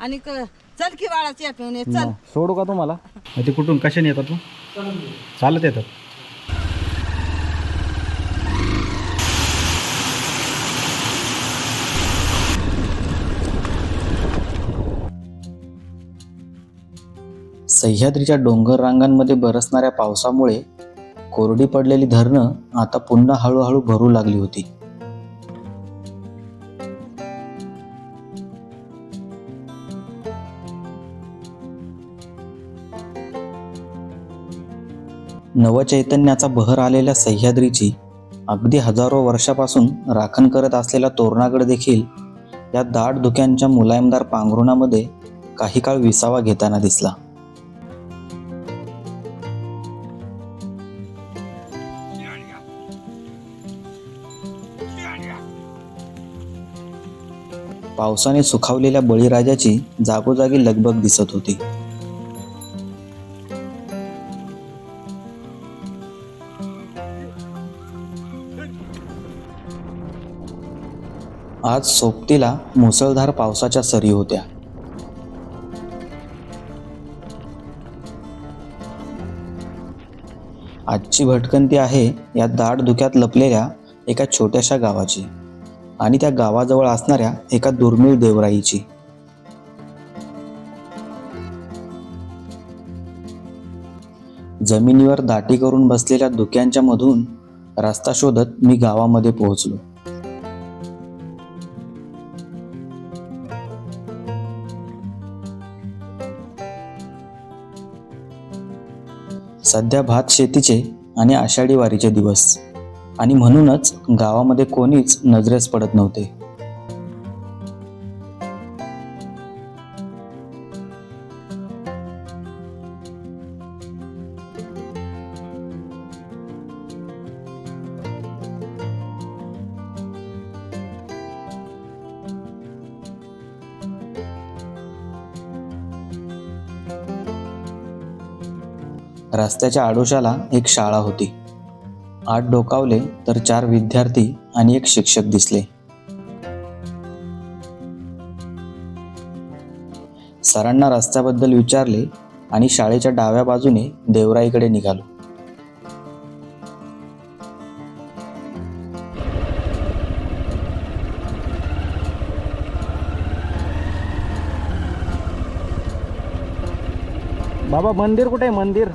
आणि क- चल की बाळा चहा पिऊन ये चल. मग सोडू का तुम्हाला? ते कुठून कशाने येतात तू चालत येतात. सह्याद्रीच्या डोंगर रांगांमध्ये बरसणाऱ्या पावसामुळे कोरडी पडलेली धरणं आता पुन्हा हळूहळू भरू लागली होती. नवचैतन्याचा बहर आलेल्या सह्याद्रीची अगदी हजारो वर्षापासून राखण करत असलेला तोरणागड देखील या दाट धुक्यांच्या मुलायमदार पांघरुणामध्ये काही काळ विसावा घेताना दिसला. पावसाने सुखावलेल्या बळीराजाची जागोजागी लगबग दिसत होती. आज सोबतीला मुसळधार पावसाच्या सरी होत्या. आजची भटकंती आहे या दाट धुक्यात लपलेल्या एका छोट्याशा गावाची आणि त्या गावाजवळ असणाऱ्या एका दुर्मिळ देवराईची. जमिनीवर दाटी करून बसलेल्या धुक्यांच्या मधून रस्ता शोधत मी गावामध्ये पोहोचलो. सध्या भात शेतीचे आणि आषाढी वारीचे दिवस. आणि म्हणूनच गावामध्ये कोणीच नजरेस पडत नव्हते. रस्त्याच्या आडोशाला एक शाळा होती. आठ डोकावले तर चार विद्यार्थी आणि एक शिक्षक दिसले. सरांना रस्त्याबद्दल विचारले आणि शाळेच्या डाव्या बाजूने देवराईकडे निघालो. बाबा मंदिर कुठे आहे? मंदिर.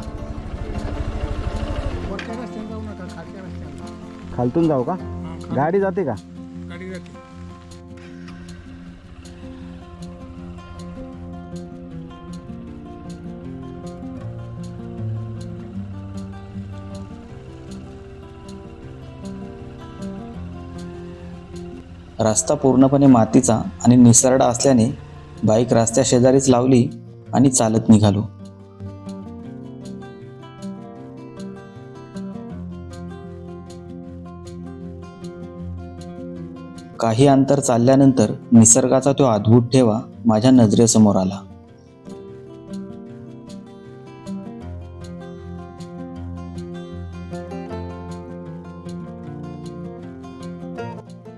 खालतून जाऊ का? गाडी जाते का? गाडी जाते. रस्ता पूर्णपणे मातीचा आणि निसरडा असल्याने बाईक रस्त्या शेजारीच लावली आणि चालत निघालो. काही अंतर चालल्यानंतर निसर्गाचा तो अद्भुत ठेवा माझ्या नजरेसमोर आला.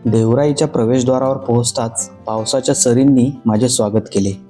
देवराईच्या प्रवेशद्वारावर पोहोचताच पावसाच्या सरींनी माझे स्वागत केले.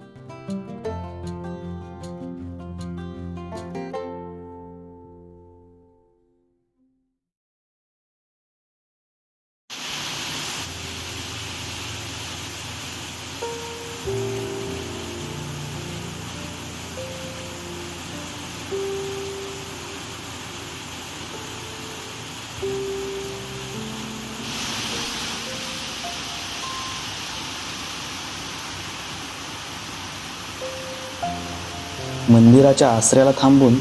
मंदिराच्या आसऱ्याला थांबून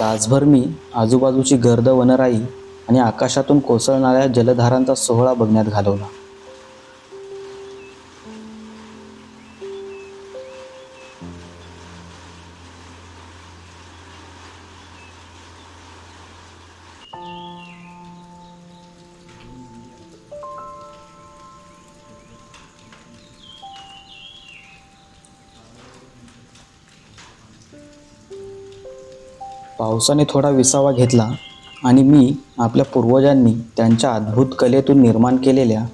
तासभर मी आजूबाजूची गर्द वनराई आणि आकाशातून कोसळणाऱ्या जलधारांचा सोहळा बघण्यात घालवला. पावसाने थोडा विसावा घेतला आणि मी आपल्या पूर्वजांनी त्यांच्या अद्भुत कलेतून निर्माण केलेल्या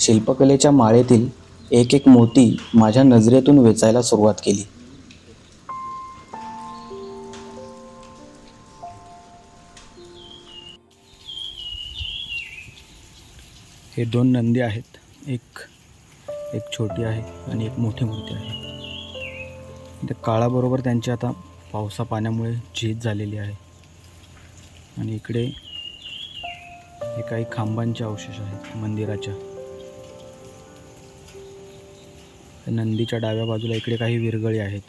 शिल्पकलेच्या माळेतील एक एक मोती माझ्या नजरेतून वेचायला सुरुवात केली. हे दोन नंदी आहेत. एक एक छोटी आहे आणि एक मोठी मूर्ती आहे. त्या काळाबरोबर त्यांची आता पावसा पाण्यामुळे झीज झालेली आहे. आणि इकडे हे काही खांबांचे अवशेष आहेत मंदिराच्या. नंदीच्या डाव्या बाजूला इकडे काही विरगळी आहेत.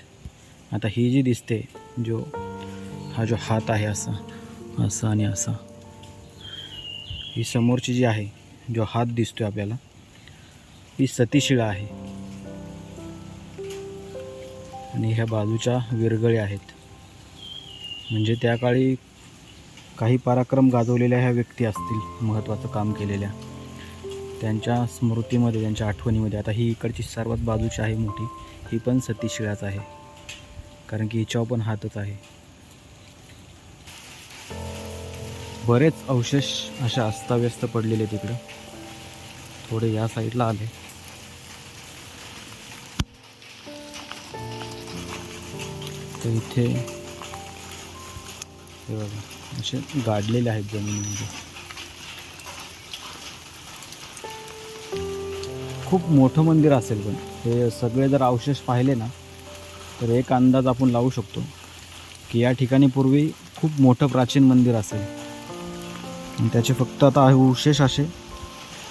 आता ही जी दिसते जो हा जो हात आहे असा असा आणि असा ही समोरची जी आहे जो हात दिसतोय आपल्याला ही सतीशिळा आहे. आणि ह्या बाजूच्या विरगळ्या आहेत. म्हणजे त्या काळी काही पराक्रम गाजवलेल्या ह्या व्यक्ती असतील महत्त्वाचं काम केलेल्या. त्यांच्या स्मृतीमध्ये त्यांच्या आठवणीमध्ये आता ही इकडची सर्वात बाजूची आहे मोठी ही पण सतीशिळाच आहे. कारण की हिच्यावर पण हातच आहे. बरेच अवशेष अशा अस्ताव्यस्त पडलेले तिकडं. थोडे या साईडला आले. तर इथे हे बघा असे गाडलेले आहेत जमिनीमध्ये म्हणजे. खूप मोठं मंदिर असेल पण. हे सगळे जर अवशेष पाहिले ना तर एक अंदाज आपण लावू शकतो की या ठिकाणी पूर्वी खूप मोठं प्राचीन मंदिर असेल. आणि त्याचे फक्त आता अवशेष असे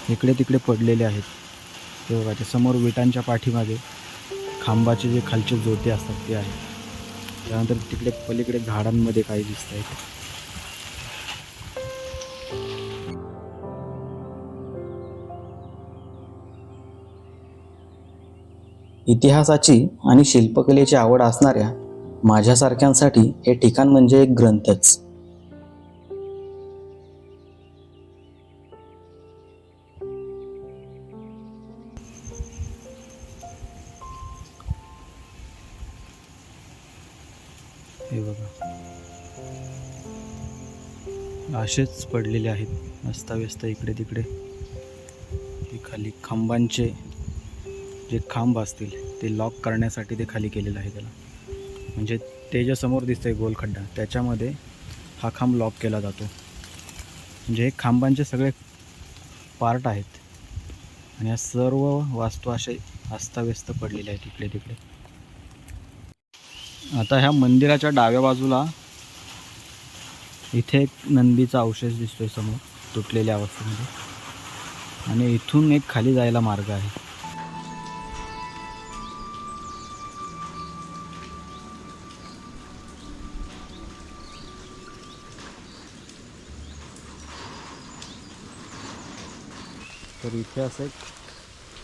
इकडे तिकडे पडलेले आहेत. ते बघा ते समोर विटांच्या पाठीमागे खांबाचे जे खालचे जोते असतात ते आहेत. त्यानंतर तिकडे पलीकडे झाडांमध्ये काही दिसत आहेत. इतिहासाची आणि शिल्पकलेची आवड असणाऱ्या माझ्यासारख्यांसाठी हे ठिकाण म्हणजे एक ग्रंथच. असेच पडलेले आहेत. अस्ताव्यस्त इकडे तिकडे. ते खाली खांबांचे जे खांब असतील ते लॉक करण्यासाठी ते खाली केलेलं आहे त्याला. म्हणजे ते जे समोर आहे गोल खड्डा त्याच्यामध्ये हा खांब लॉक केला जातो. म्हणजे हे खांबांचे सगळे पार्ट आहेत. आणि या सर्व वास्तू असे अस्ताव्यस्त पडलेले आहेत इकडे तिकडे. आता ह्या मंदिराच्या डाव्या बाजूला इथे एक नंदीचा अवशेष दिसतोय समोर तुटलेल्या अवस्थेमध्ये. आणि इथून एक खाली जायला मार्ग आहे. तर इथे असं एक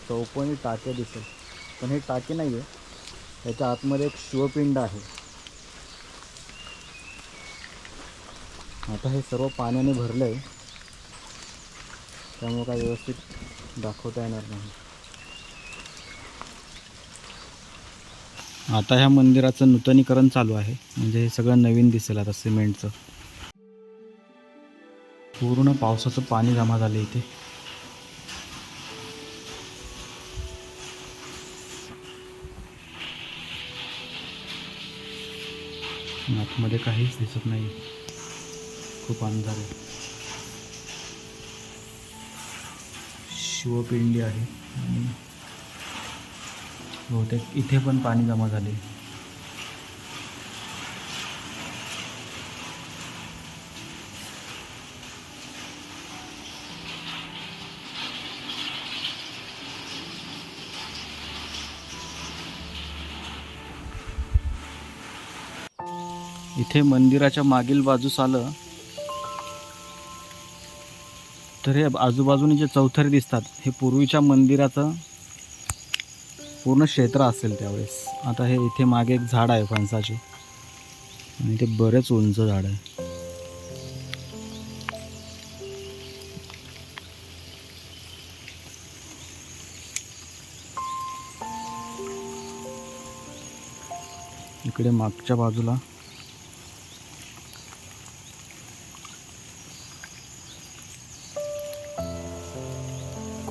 चौकोनी टाके दिसेल पण हे टाके नाही आहे त्याच्या आतमध्ये एक शिवपिंड आहे. आता हे सर्व पाण्याने भरलं आहे त्यामुळे काय व्यवस्थित दाखवता येणार नाही. आता ह्या मंदिराचं नूतनीकरण चालू आहे. म्हणजे हे सगळं नवीन दिसेल आता सिमेंटचं. पूर्ण पावसाचं पाणी जमा झालं इथे. आतमध्ये काहीच दिसत नाही. खूप अंधार आहे. शिवपिंडी आहे आणि बहुतेक इथे पण पाणी जमा झाले. इथे मंदिराच्या मागील बाजूस आलं तर हे आजूबाजूने जे चौथरे दिसतात हे पूर्वीच्या मंदिराचं पूर्ण क्षेत्र असेल त्यावेळेस. आता हे इथे मागे एक झाड आहे फणसाचे. आणि ते बरेच उंच झाड आहे. इकडे मागच्या बाजूला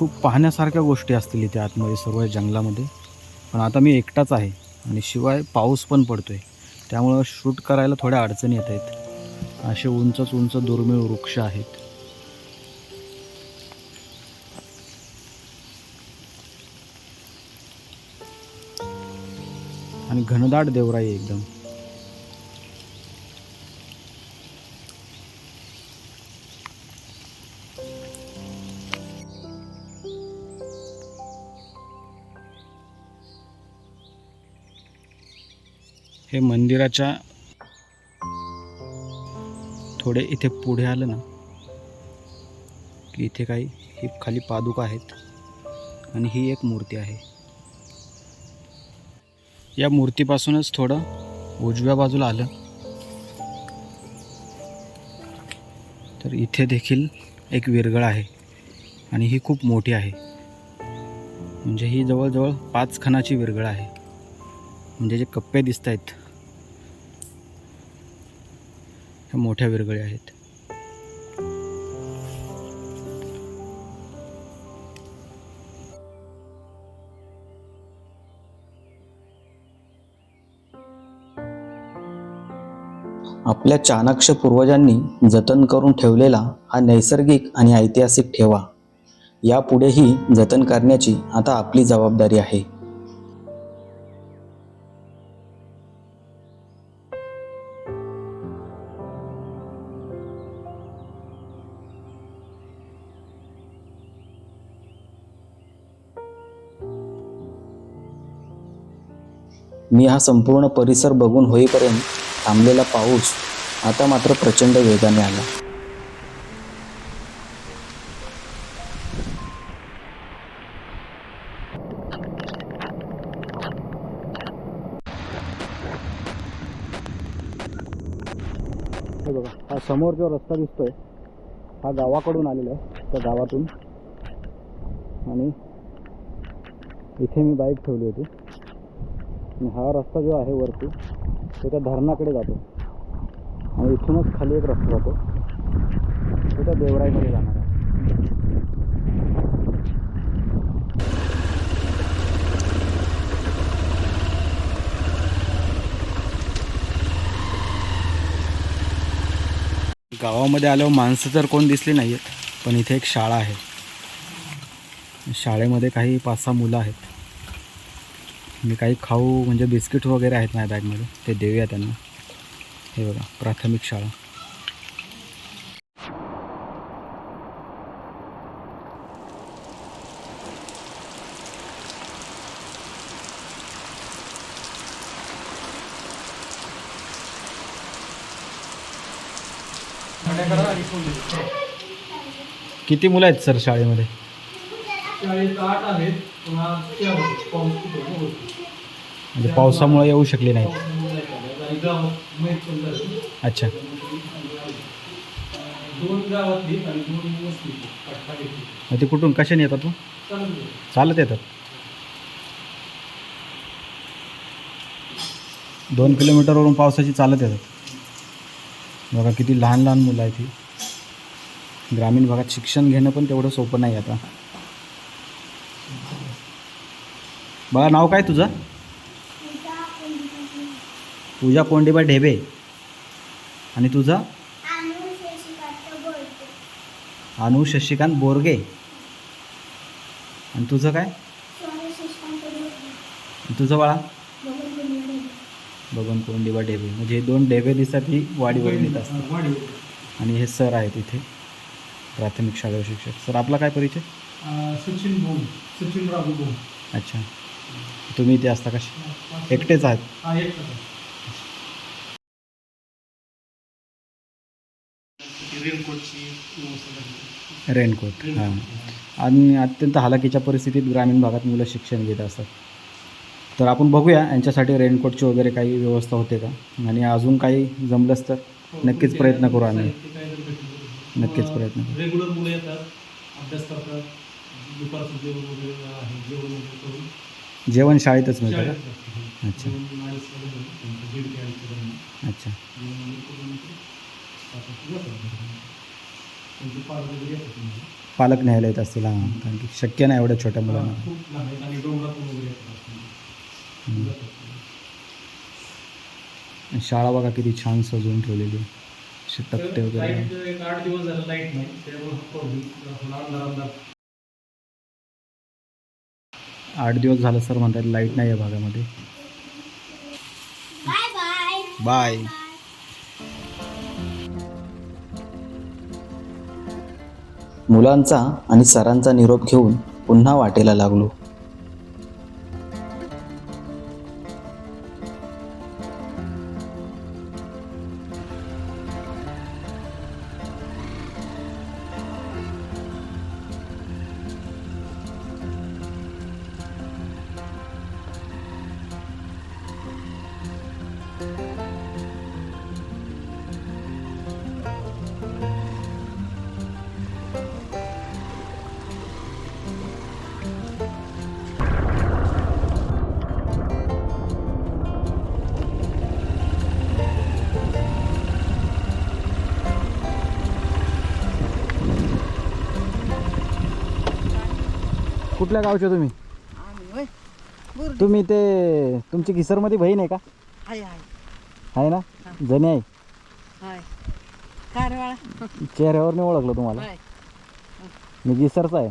खूप पाहण्यासारख्या गोष्टी असतील इथे आतमध्ये सर्व जंगलामध्ये. पण आता मी एकटाच आहे आणि शिवाय पाऊस पण पडतो आहे त्यामुळं शूट करायला थोड्या अडचणी येत आहेत. असे उंचच उंच दुर्मिळ वृक्ष आहेत. आणि घनदाट देवराई एकदम. हे मंदिराच्या थोडे इथे पुढे आलं ना की इथे काही ही खाली पादुका आहेत आणि ही एक मूर्ती आहे. या मूर्तीपासूनच थोडं उजव्या बाजूला आलं. तर इथे देखील एक विरगळ आहे आणि ही खूप मोठी आहे. म्हणजे ही जवळजवळ पाच खणाची विरगळ आहे. म्हणजे जे कप्पे दिसत आहेत ह्या मोठ्या विरगळ्या आहेत. आपल्या चाणाक्ष पूर्वजांनी जतन करून ठेवलेला हा नैसर्गिक आणि ऐतिहासिक ठेवा. यापुढेही जतन करण्याची आता आपली जबाबदारी आहे. मी हा संपूर्ण परिसर बघून होईपर्यंत थांबलेला पाऊस आता मात्र प्रचंड वेगाने आला. हे बघा हा समोर जो रस्ता दिसतोय हा गावाकडून आलेला आहे त्या गावातून. आणि इथे मी बाईक ठेवली होती. आणि हा रस्ता जो आहे वरती तो त्या धरणाकडे जातो. आणि इथूनच खाली एक रस्ता जातो. तो त्या देवराईमध्ये जाणार आहे. गावामध्ये आल्यावर माणसं तर कोण दिसली नाही आहेत पण इथे एक शाळा आहे. शाळेमध्ये काही पाच सहा मुलं आहेत. मी काही खाऊ म्हणजे बिस्किट वगैरे आहेत माझ्या बॅगमध्ये ते देऊया त्यांना. हे बघा प्राथमिक शाळा. किती मुलं आहेत सर शाळेमध्ये? म्हणजे पावसामुळे येऊ शकले नाहीत. अच्छा. मग ते कुठून? कशाने येतात मग? चालत येतात. दोन किलोमीटरवरून पावसाची चालत येतात. बघा किती लहान लहान मुलं आहेत ही. ग्रामीण भागात शिक्षण घेणं पण तेवढं सोपं नाही आता. बघा नाव काय तुझं? पूजा कोंडीबा ढेबे. आणि तुझं? अनु शशिकांत बोरगे. आणि तुझं काय? तुझं बाळा? बघून कोंडीबा ढेबे. म्हणजे हे दोन ढेबे दिसतात ही वाडीवरून येत असतात आणि हे सर आहेत इथे. प्राथमिक शाळेवर शिक्षक. सर आपला काय परिचय? सचिन सचिन राघू अच्छा. तुम्ही इथे असता कसे एकटेच आहात. हा रेनकोट हां. आणि अत्यंत हालाकीच्या परिस्थितीत ग्रामीण भागात मुलं शिक्षण घेत असतात. तर आपण बघूया यांच्यासाठी रेनकोटची वगैरे काही व्यवस्था होते का? आणि अजून काही जमलंच तर नक्कीच प्रयत्न करू आम्ही. नक्कीच प्रयत्न करू. रेग्युलर मुलं येतात अभ्यास करतात दुपारचं जेवण वगैरे आहे जेवण वगैरे करून. जेवण शाळेतच मिळतं का? जातात. अच्छा. अच्छा. म्हणजे. पालक न्यायला येत असतील हां. कारण की शक्य नाही एवढ्या छोट्या मुलांना. शाळा बघा किती छान सजवून ठेवलेली. तक्ते वगैरे. आठ दिवस झालं सर म्हणतात लाइट नाही आहे भागामध्ये. बाय मुलांचा आणि सरांचा निरोप घेऊन पुन्हा वाटेला लागलो. कुठल्या गावचे तुम्ही? तुम्ही ते तुमची किसरमध्ये बहीण आहे का? हाय हाय आहे ना? जणी आहे? चेहऱ्यावर नाही ओळखलं तुम्हाला? हाय. मी गिसरचा आहे.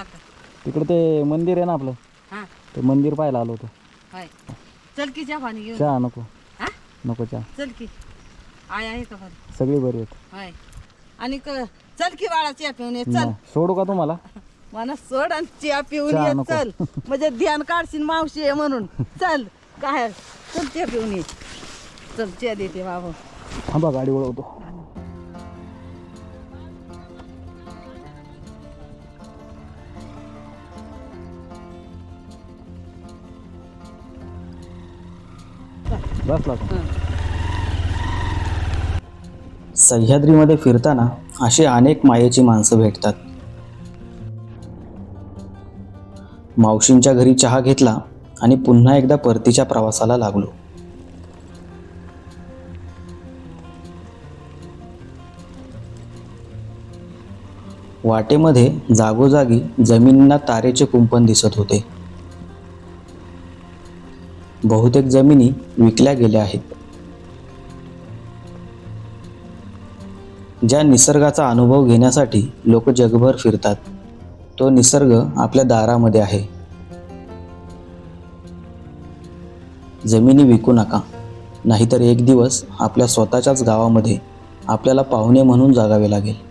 आता? तिकडे ते मंदिर आहे ना आपलं? हां. ते मंदिर पाहायला आलो होतो. हाय. चल की चहा नको. हा? नको चहा. सगळी बरी आहेत. आणि चल की बाळा चहा पिऊन ये चल. सोडू का तुम्हाला? मला सोड आणि चहा पिऊन चहा ये नको. चल. म्हणजे ध्यान काढशील मावशी आहे म्हणून. चल काय? चल चहा पिऊन ये. चल चहा देते बाबा. थांबा गाडी वळवतो. बसला का? सह्याद्रीमध्ये फिरताना अशी अनेक मायेची माणसं भेटतात. मावशींच्या घरी चहा घेतला आणि पुन्हा एकदा परतीच्या प्रवासाला लागलो. वाटेमध्ये जागोजागी जमिनींना तारेचे कुंपण दिसत होते. बहुतेक जमिनी विकल्या गेल्या आहेत. ज्या निसर्गाचा अनुभव घेण्यासाठी लोक जगभर फिरतात तो निसर्ग आपल्या दारामध्ये आहे. जमिनी विकू नका नाहीतर एक दिवस आपल्या स्वतःच्याच गावामध्ये आपल्याला पाहुणे म्हणून जागावे लागेल.